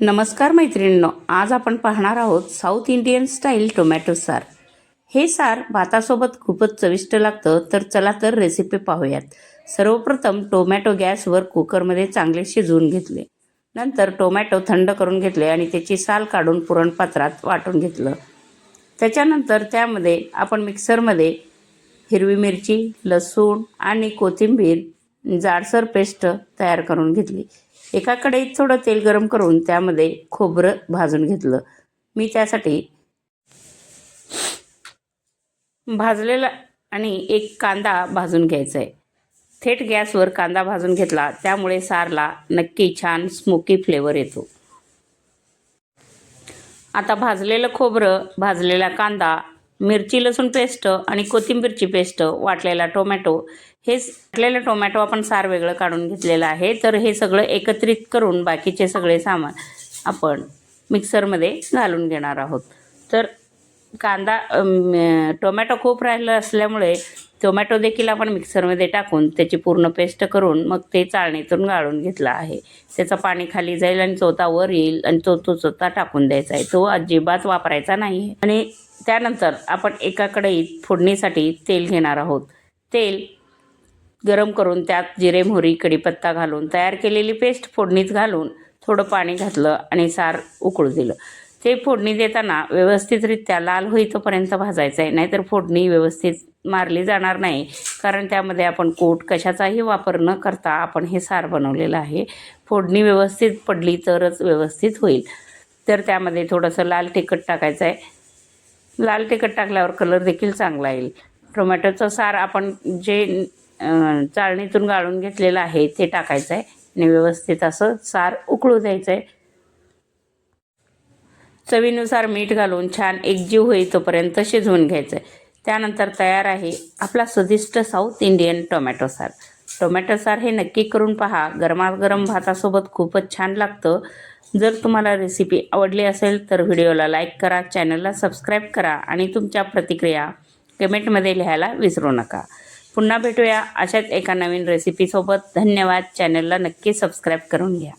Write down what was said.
नमस्कार मैत्रिणींनो आज आपण पाहणार आहोत साऊथ इंडियन स्टाईल टोमॅटो सार. हे सार भातासोबत खूपच चविष्ट लागतं तर चला तर रेसिपी पाहूयात. सर्वप्रथम टोमॅटो गॅसवर कुकरमध्ये चांगले शिजवून घेतले. नंतर टोमॅटो थंड करून घेतले आणि त्याची साल काढून पुरणपात्रात वाटून घेतलं. त्याच्यानंतर त्यामध्ये आपण मिक्सरमध्ये हिरवी मिरची लसूण आणि कोथिंबीर जाडसर पेस्ट तयार करून घेतली. एका कढईत थोडं तेल गरम करून त्यामध्ये खोबरं भाजून घेतलं. मी त्यासाठी भाजलेला आणि एक कांदा भाजून घ्यायचा आहे थेट गॅसवर कांदा भाजून घेतला त्यामुळे सारला नक्की छान स्मोकी फ्लेवर येतो. आता भाजलेलं खोबरं भाजलेला कांदा मिरची लसूण पेस्ट आणि कोथिंबीरची पेस्ट वाटलेला टोमॅटो. हे वाटलेलं टोमॅटो आपण सार वेगळं काढून घेतलेलं आहे. तर हे सगळं एकत्रित करून बाकीचे सगळे सामान आपण मिक्सरमध्ये घालून घेणार आहोत. तर कांदा टोमॅटो खूप राहिलं असल्यामुळे टोमॅटो देखील आपण मिक्सरमध्ये टाकून त्याची पूर्ण पेस्ट करून मग ते चाळणीतून गाळून घेतलं आहे. त्याचं पाणी खाली जाईल आणि चोथा वर येईल आणि तो तो चोथा टाकून द्यायचा आहे. तो अजिबात वापरायचा नाही. आणि त्यानंतर आपण एका कढईत फोडणीसाठी तेल घेणार आहोत. तेल गरम करून त्यात जिरे मोहरी कढीपत्ता घालून तयार केलेली पेस्ट फोडणीत घालून थोडं पाणी घातलं आणि सार उकळू दिलं. ते फोडणी देताना व्यवस्थितरित्या लाल होईतोपर्यंत भाजायचं आहे नाहीतर फोडणी व्यवस्थित मारली जाणार नाही. कारण त्यामध्ये आपण कोट कशाचाही वापर न करता आपण हे सार बनवलेलं आहे. फोडणी व्यवस्थित पडली तरच व्यवस्थित होईल. तर त्यामध्ये थोडंसं लाल तिखट टाकायचं आहे लाल तिखट टाकल्यावर कलर देखील चांगला येईल. टोमॅटोचं सार आपण जे चाळणीतून गाळून घेतलेलं आहे ते टाकायचं आहे आणि व्यवस्थित असं सार उकळू द्यायचं आहे चवीनुसार मीठ घालून छान एकजीव होई तोपर्यंत शिजवून घ्यायचं आहे त्यानंतर तयार आहे आपला स्वादिष्ट साऊथ इंडियन टोमॅटो सार. टोमॅटो सार हे नक्की करून पहा. गरमागरम भातासोबत खूपच छान लागतं. जर तुम्हाला रेसिपी आवडली असेल तर व्हिडिओला लाईक करा चॅनलला सबस्क्राईब करा आणि तुमच्या प्रतिक्रिया कमेंटमध्ये लिहायला विसरू नका. पुन्हा भेटूया अशाच एका नवीन रेसिपीसोबत धन्यवाद. चॅनलला नक्की सबस्क्राईब करून घ्या.